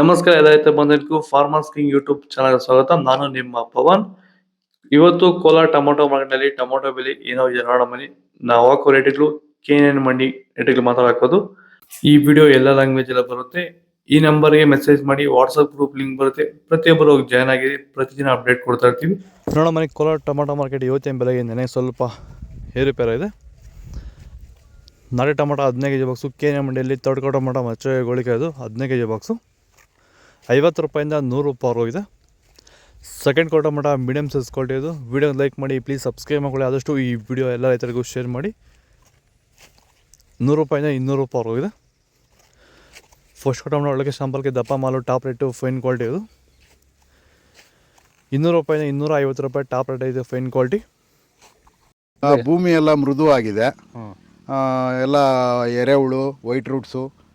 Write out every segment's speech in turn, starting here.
ನಮಸ್ಕಾರ ಎಲ್ಲ ರೈತ ಫಾರ್ಮರ್ಸ್ ಕಿಂಗ್ ಯೂಟ್ಯೂಬ್ ಚಾನಲ್ ಸ್ವಾಗತ. ನಾನು ನಿಮ್ಮ ಪವನ್. ಇವತ್ತು ಕೋಲಾರ ಟೊಮೊಟೊ ಮಾರ್ಕೆಟ್ನಲ್ಲಿ ಟೊಮೊಟೊ ಬೆಲೆ ಏನೋ ಇದೆ ನೋಡೋ ಮನಿ ನಾವು ಹಾಕೋ ರೇಟ್ಗಳು ಕೆ ಮಂಡಿ ರೇಟ್ಗಳು ಮಾತಾಡೋದು ಈ ವಿಡಿಯೋ ಎಲ್ಲ ಲ್ಯಾಂಗ್ವೇಜ್ ಎಲ್ಲ ಬರುತ್ತೆ. ಈ ನಂಬರ್ಗೆ ಮೆಸೇಜ್ ಮಾಡಿ ವಾಟ್ಸಪ್ ಗ್ರೂಪ್ ಲಿಂಕ್ ಬರುತ್ತೆ. ಪ್ರತಿಯೊಬ್ಬರು ಜಾಯ್ನ್ ಆಗಿ ಪ್ರತಿದಿನ ಅಪ್ಡೇಟ್ ಕೊಡ್ತಾ ಇರ್ತೀವಿ. ನೋಡೋ ಮನೆ ಕೋಲಾರ ಟೊಮೊಟೊ ಮಾರ್ಕೆಟ್ ಇವತ್ತಿನ ಬೆಲೆಗೆ ನೆನೆ ಸ್ವಲ್ಪ ಏರುಪೇರ ಇದೆ ನಾಳೆ ಟೊಮೊಟೊ ಹದಿನೈದು K G box K N ಮಂಡಿಯಲ್ಲಿ ತೊಡ್ಕೊ ಟೊಮೊಟೊ ಮಚ್ಚೆ ಗೋಳಿಕೆ ಅದು ಹದಿನೈದು ಕೆ ಜಿ ಬಾಕ್ಸು ಐವತ್ತು ರೂಪಾಯಿಂದ ನೂರು ರೂಪಾಯಿ ಹೋಗಿದೆ. ಸೆಕೆಂಡ್ ಕ್ವಾರ್ಟರ್ ಮಠ ಮೀಡಿಯಮ್ ಸೈಜ್ ಕ್ವಾಲಿಟಿ ಇದು. ವೀಡಿಯೋ ಲೈಕ್ ಮಾಡಿ ಪ್ಲೀಸ್ ಸಬ್ಸ್ಕ್ರೈಬ್ ಮಾಡ್ಕೊಳ್ಳಿ. ಆದಷ್ಟು ಈ ವಿಡಿಯೋ ಎಲ್ಲ ರೈತರಿಗೂ ಶೇರ್ ಮಾಡಿ. ನೂರು ರೂಪಾಯಿಂದ ಇನ್ನೂರು ರೂಪಾಯಿ ಹೋಗಿದೆ. ಫಸ್ಟ್ ಕ್ವಾರ್ಟರ್ ಒಳಗೆ ಶಾಂಪಲ್ಗೆ ದಪ್ಪ ಮಾಲು ಟಾಪ್ ರೇಟು ಫೈನ್ ಕ್ವಾಲಿಟಿ ಇದು. ಇನ್ನೂರು ರೂಪಾಯಿಂದ ಇನ್ನೂರ ಐವತ್ತು ರೂಪಾಯಿ ಟಾಪ್ ರೇಟ್ ಇದೆ ಫೈನ್ ಕ್ವಾಲಿಟಿ ಆ, ಭೂಮಿ ಎಲ್ಲ ಮೃದುವಾಗಿದೆ. ಆ, ಎಲ್ಲ ಎರೆಹುಳು ವೈಟ್ ರೂಟ್ಸು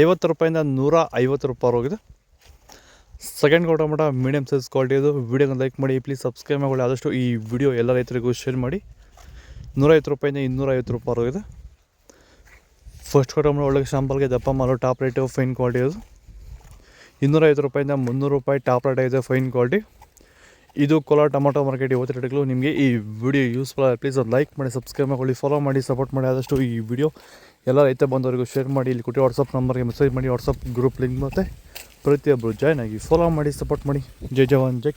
ಐವತ್ತು ರೂಪಾಯಿಂದ ನೂರ ಐವತ್ತು ರೂಪಾಯಿ ಹೋಗಿದೆ ಸೆಕೆಂಡ್ ಕ್ವಾರ್ಟರ್ ಮಟ್ಟ ಮೀಡಿಯಮ್ ಸೈಜ್ ಕ್ವಾಲಿಟಿ ಇದು. ವೀಡಿಯೋನ ಲೈಕ್ ಮಾಡಿ ಪ್ಲೀಸ್ ಸಬ್ಸ್ಕ್ರೈಬ್ ಮಾಡಿ. ಆದಷ್ಟು ಈ ವಿಡಿಯೋ ಎಲ್ಲ ರೈತರಿಗೂ ಶೇರ್ ಮಾಡಿ. ನೂರೈವತ್ತು ರೂಪಾಯಿಂದ ಇನ್ನೂರೈವತ್ತು ರೂಪಾಯಿ ಹೋಗಿದೆ ಫಸ್ಟ್ ಕ್ವಾರ್ಟರ್ ಒಳ್ಳೆ ಒಳಗೆ ಶಾಂಪಲ್ಗೆ ದಪ್ಪ ಮಾಲು ಟಾಪ್ ರೇಟು ಫೈನ್ ಕ್ವಾಲಿಟಿ ಇದು. ಇನ್ನೂರೈವತ್ತು ರೂಪಾಯಿಂದ ಮುನ್ನೂರು ರೂಪಾಯಿ ಟಾಪ್ ರೇಟ್ ಇದೆ ಫೈನ್ ಕ್ವಾಲಿಟಿ ಇದು ಕೋಲಾರ ಟೊಮೊಟೊ ಮಾರ್ಕೆಟ್ ಇವತ್ತು ರೇಟ್ಗಳು ನಿಮಗೆ ಈ ವಿಡಿಯೋ ಯೂಸ್ಫುಲ್ ಪ್ಲೀಸ್ ಒಂದು ಲೈಕ್ ಮಾಡಿ ಸಬ್ಸ್ಕ್ರೈಬ್ ಮಾಡಿ ಫಾಲೋ ಮಾಡಿ ಸಪೋರ್ಟ್ ಮಾಡಿ. ಆದಷ್ಟು ಈ ವಿಡಿಯೋ ಎಲ್ಲ ರೈತ ಬಂದವರಿಗೂ ಶೇರ್ ಮಾಡಿ, ಇಲ್ಲಿ ಕೊಟ್ಟು ವಾಟ್ಸಪ್ ನಂಬರ್ಗೆ ಮೆಸೇಜ್ ಮಾಡಿ ವಾಟ್ಸಪ್ ಗ್ರೂಪ್ ಲಿಂಕ್ ಮತ್ತು ಪ್ರತಿಯೊಬ್ಬರು ಜಾಯ್ನ್ ಆಗಿ ಫಾಲೋ ಮಾಡಿ ಸಪೋರ್ಟ್ ಮಾಡಿ. ಜೈ ಜವಾನ್, ಜೈ